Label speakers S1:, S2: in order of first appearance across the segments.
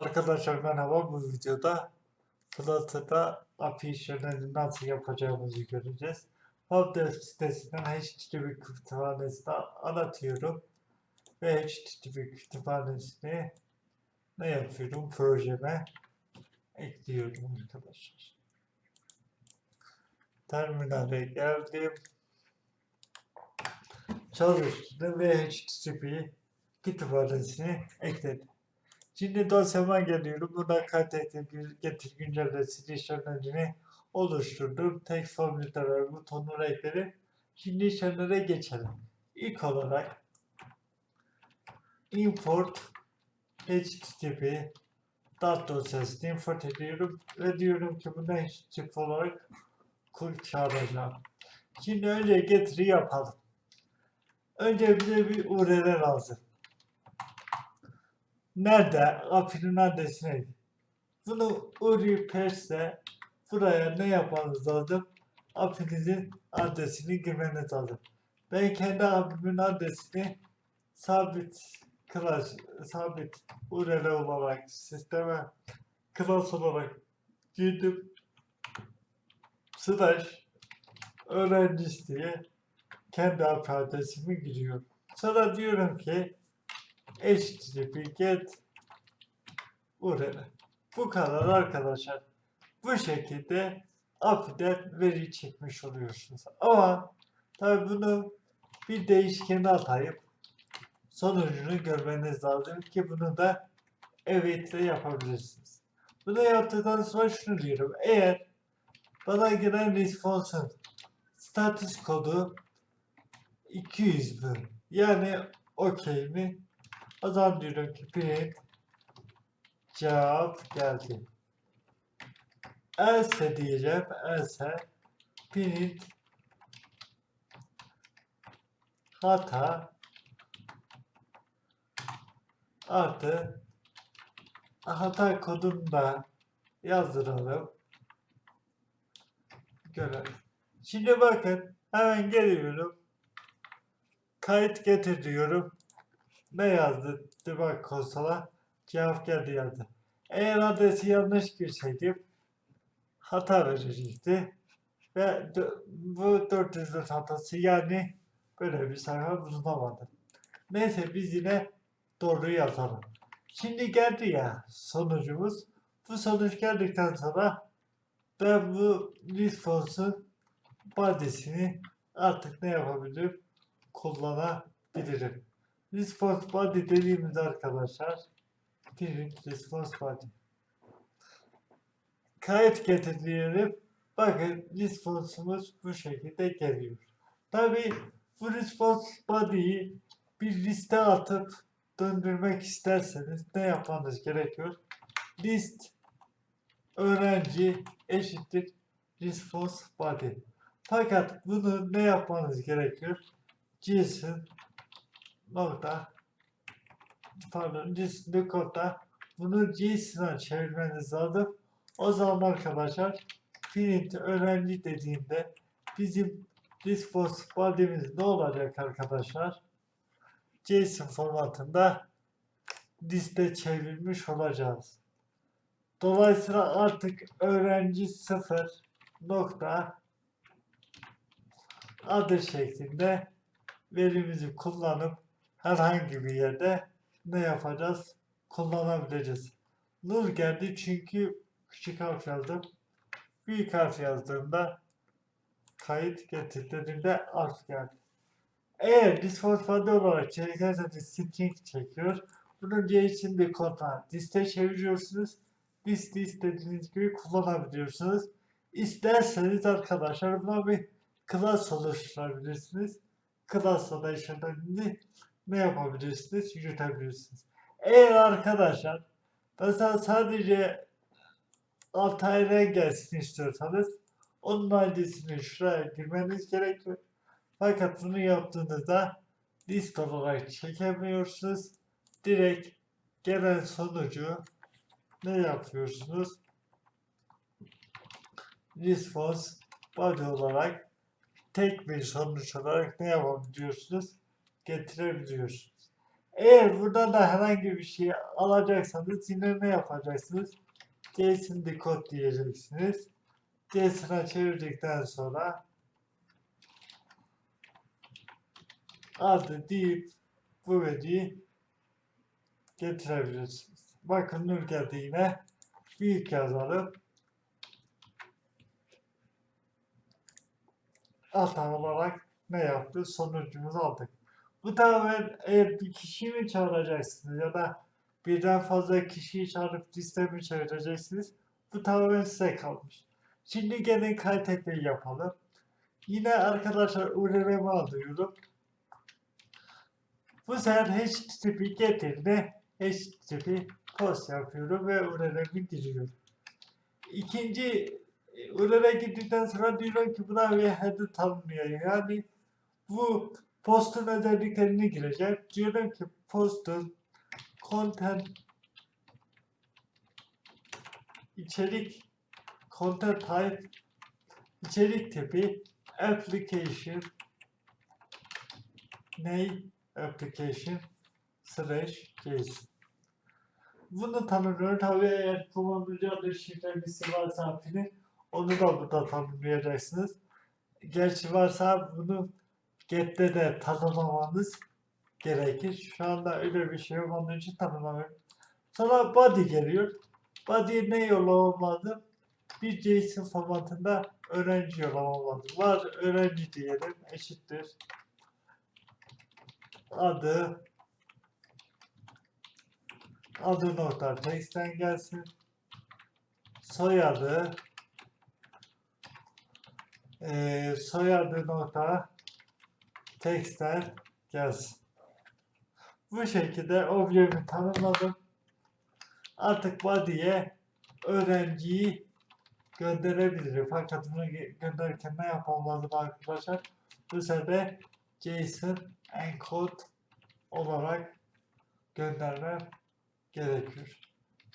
S1: Arkadaşlar merhaba bu videoda Flutter'da API işlemlerini nasıl yapacağımızı göreceğiz. Hubdev sitesinden HTTP kütüphanesini anlatıyorum. Ve HTTP kütüphanesini ne yapıyorum? Projeme ekliyorum arkadaşlar. Terminale geldim. Çalıştırdım ve HTTP kütüphanesini ekledim. Şimdi dosyama geliyorum. Buna kaydet getir güncellesi işlemlerini oluşturdum. Text formülleri ve butonları ekledim. Şimdi işlemlere geçelim. İlk olarak import http dot dosyasını import ediyorum ve diyorum ki bunu http olarak kul çağıracağım. Şimdi önce getiri yapalım. Önce bize bir URL lazım. Nerede? API'nin adresine. Bunu URI Pers'e buraya ne yapmanız lazım? API'nizin adresini girmeniz lazım. Ben kendi API'min adresini sabit class, sabit URL olarak sisteme class olarak girdim. Slash öğrencisi diye kendi API adresimi giriyorum. Sonra diyorum ki HTTP get URL. Bu kadar arkadaşlar. Bu şekilde API'den veri çekmiş oluyorsunuz. Ama tabi bunu bir değişkene atayıp sonucunu görmeniz lazım ki bunu da evetle yapabilirsiniz. Bunu yaptıktan sonra şunu diyorum. Eğer bana gelen response'ın status kodu 200 mü? Yani okey mi? O zaman diyorum ki print cevap geldi. Else diyeceğim. Else print hata artı hata kodunu da yazdıralım. Görelim. Şimdi bakın hemen geliyorum. Kayıt getir diyorum. Ne yazdı? Debug konsola cevap geldi yazdı. Eğer adresi yanlış girseydim hata verecekti. Ve bu 404 hatası yani böyle bir sayfa bulunamadı. Neyse biz yine doğru yazalım. Şimdi geldi ya sonucumuz. Bu sonuç geldikten sonra ben bu response'un body'sini artık ne yapabilirim? Kullanabilirim. Response body dediğimiz arkadaşlar print response body. Kayıt getir diyelim. Bakın response'umuz bu şekilde geliyor. Tabi bu response body'yi bir liste atıp döndürmek isterseniz ne yapmanız gerekiyor? List öğrenci eşittir response body. Fakat bunu ne yapmanız gerekiyor? JSON nokta pardon JSON kodda bunu JSON'a çevirmeniz lazım. O zaman arkadaşlar print öğrenci dediğimde bizim response body'miz ne olacak arkadaşlar? JSON formatında liste çevirmiş olacağız. Dolayısıyla artık öğrenci 0 nokta adı şeklinde verimizi kullanıp herhangi bir yerde ne yapacağız? Kullanabileceğiz. Nur geldi çünkü küçük harf yazdım. Büyük harf yazdığımda kayıt getirdiğimde harf geldi. Eğer body olarak çekerseniz string çekiyor. Bunun için bir kodla liste çeviriyorsunuz. Liste istediğiniz gibi kullanabiliyorsunuz. İsterseniz arkadaşlar buna bir class oluşturabilirsiniz. Da işlemlerini ne yapabilirsiniz? Yürütebilirsiniz. Eğer arkadaşlar mesela sadece Altay renk gelsin istiyorsanız onun ID'sini şuraya girmeniz gerekiyor. Fakat bunu yaptığınızda list olarak çekemiyorsunuz. Direkt gelen sonucu ne yapıyorsunuz? Response body olarak tek bir sonuç olarak ne yapabiliyorsunuz? Getirebiliyorsunuz. Eğer burada da herhangi bir şey alacaksanız yine ne yapacaksınız? JSON decode diyeceksiniz. JSON'a çevirdikten sonra adı deyip bu veriyi getirebilirsiniz. Bakın Nur geldi yine. Büyük yazalım. Altan olarak ne yaptı? Sonucumuzu aldık. Bu tamamen eğer bir kişiyi mi çağıracaksınız ya da birden fazla kişiyi çağırıp liste mi çevireceksiniz? Bu tamamen size kalmış. Şimdi gelin kayıt yapalım. Yine arkadaşlar URL'mi alıyorum. Bu sefer HTTP getirdi. HTTP post yapıyorum ve URL'mi giriyorum. İkinci URL'e girdikten sonra diyorum ki buna bir header tanımlayayım. Yani bu postun özelliklerini gireceğim. Diyorum ki postun content içerik content type içerik tipi application name application slash json bunu tanımlıyorum. Tabii eğer kullanıcı adı şifresi varsa hapinin onu da burada tanımlayacaksınız. Gerçi varsa bunu get'te de tanımlamanız gerekir. Şu anda öyle bir şey yok. Onun için tanımlamıyorum. Sonra body geliyor. Body'ye ne yollamam? Bir JSON formatında öğrenci yollamam. Var öğrenci diyelim. Eşittir. Adı adı nokta text'ten gelsin. Soyadı eee soyadı nokta text'ten gelsin. Bu şekilde objemi tanımladım. Artık body'ye öğrenciyi gönderebilirim. Fakat bunu gö- gönderirken ne yapmam lazım arkadaşlar? Bu sefer JSON encode olarak göndermem gerekiyor.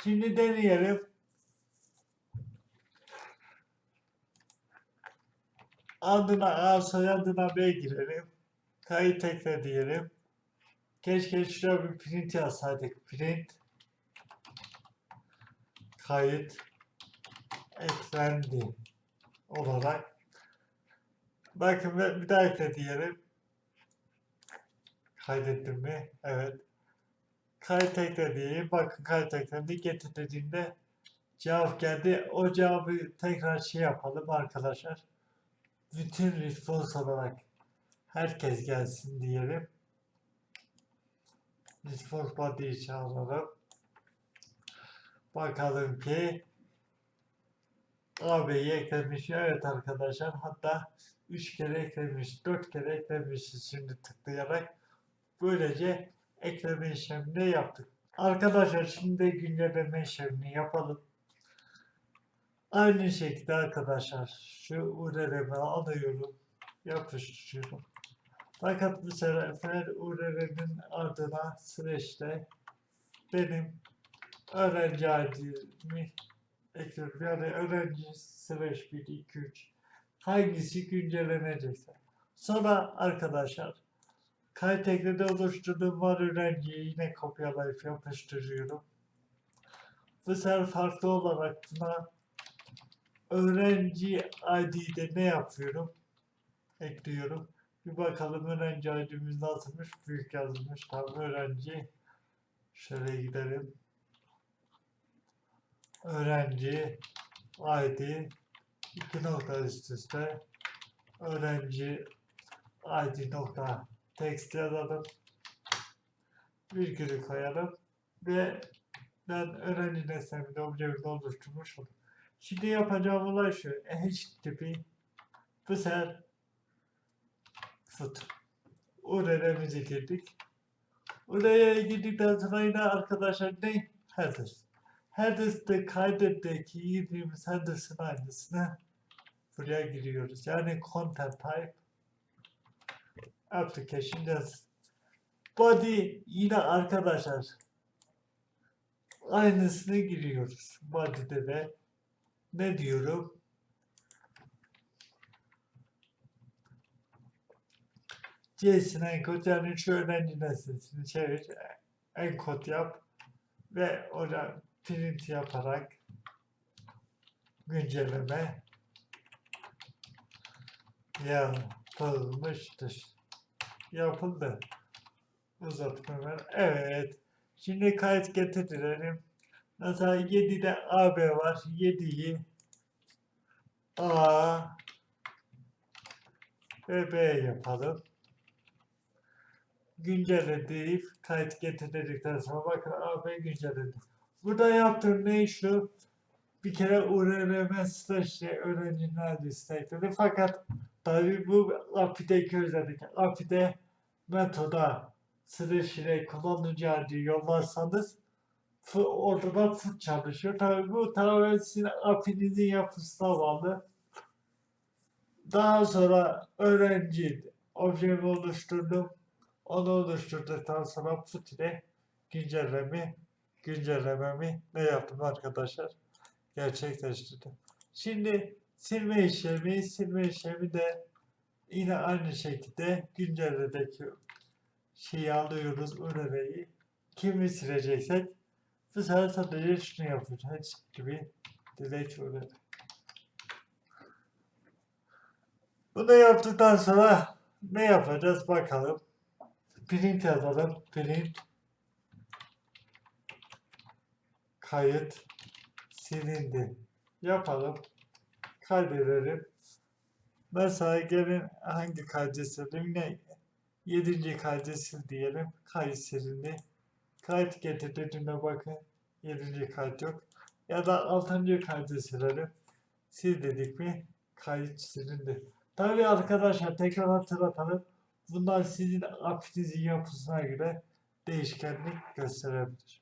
S1: Şimdi deneyelim. Adına A, soyadına B girelim. Kayıt ekle diyelim. Keşke şuraya bir print yazsaydık. Print kayıt eklendi olarak. Bakın bir daha ekle diyelim. Kaydettim mi? Evet. Kayıt ekle diyeyim. Bakın kayıt eklendi. Getir dediğimde cevap geldi. O cevabı tekrar şey yapalım arkadaşlar. Bütün response olarak herkes gelsin diyelim. Response body'yi çağıralım. Bakalım ki AB'yi eklemiş. Evet arkadaşlar hatta 3 kere eklemiş, 4 kere eklemişiz şimdi tıklayarak. Böylece ekleme işlemini yaptık. Arkadaşlar şimdi güncelleme işlemini yapalım. Aynı şekilde arkadaşlar şu URL'mi alıyorum, yapıştırıyorum. Fakat bu sefer URL'nin ardına slash'te benim öğrenci ID'mi ekliyorum. Yani öğrenci slash 1, 2, 3 hangisi güncellenecekse. Sonra arkadaşlar kayıt eklede oluşturduğum var öğrenciyi yine kopyalayıp yapıştırıyorum. Bu sefer farklı olarak buna öğrenci ID'de ne yapıyorum? Ekliyorum. Bir bakalım öğrenci ID'miz nasılmış? Büyük yazılmış. Tam öğrenci. Şöyle gidelim. Öğrenci ID iki nokta üst üste öğrenci ID nokta text yazalım. Virgülü koyalım ve ben öğrenci nesnemde objemi oluşturmuş oldum. Şimdi yapacağım olay şu. HTTP bu sefer fut. URL'mizi girdik. URL'ye girdikten sonra yine arkadaşlar ne? Headers. Headers'te kaydetteki girdiğimiz headers'ın aynısını buraya giriyoruz. Yani content type application yaz. Body yine arkadaşlar aynısını giriyoruz. Body'de de ne diyorum? C'sin enkod yani şu öğrenci nesnesini çevir. Enkod yap. Ve oraya print yaparak güncelleme yapılmıştır. Yapıldı. Uzatma ver. Evet. Şimdi kayıt getirelim. Mesela 7'de AB var. 7'yi A ve B yapalım. Güncelle deyip kayıt getirdikten sonra bakın AB güncelledi. Burada yaptığım ne şu? Bir kere URLM slash öğrencinin adresini ekledi. Fakat tabi bu API'de gözledik. API'de metoda slash ile kullanıcı adı yollarsanız fu- orada da fut çalışıyor. Tabi bu tamamen sizin API'nizin yapısına bağlı. Daha sonra öğrenci objemi oluşturdum. Onu oluşturduktan sonra ile güncelleme güncellememi ne yaptım arkadaşlar? Gerçekleştirdim. Şimdi silme işlemi, silme işlemi de yine aynı şekilde güncelledeki şeyi alıyoruz URL'yi. Kimi sileceksek bu sefer sadece şunu yapacağız gibi delete URL. Bunu yaptıktan sonra ne yapacağız bakalım. Print yazalım. Print kayıt silindi. Yapalım. Kaydedelim. Mesela gelin hangi kaydı sildim? Yine 7. kaydı sil diyelim. Kayıt silindi. Kayıt getirdiğine bakın. 7. kayıt yok. Ya da 6. kaydı silelim. Sil dedik mi? Kayıt silindi. Tabii arkadaşlar tekrar hatırlatalım. Bunlar sizin apinizin yapısına göre değişkenlik gösterebilir.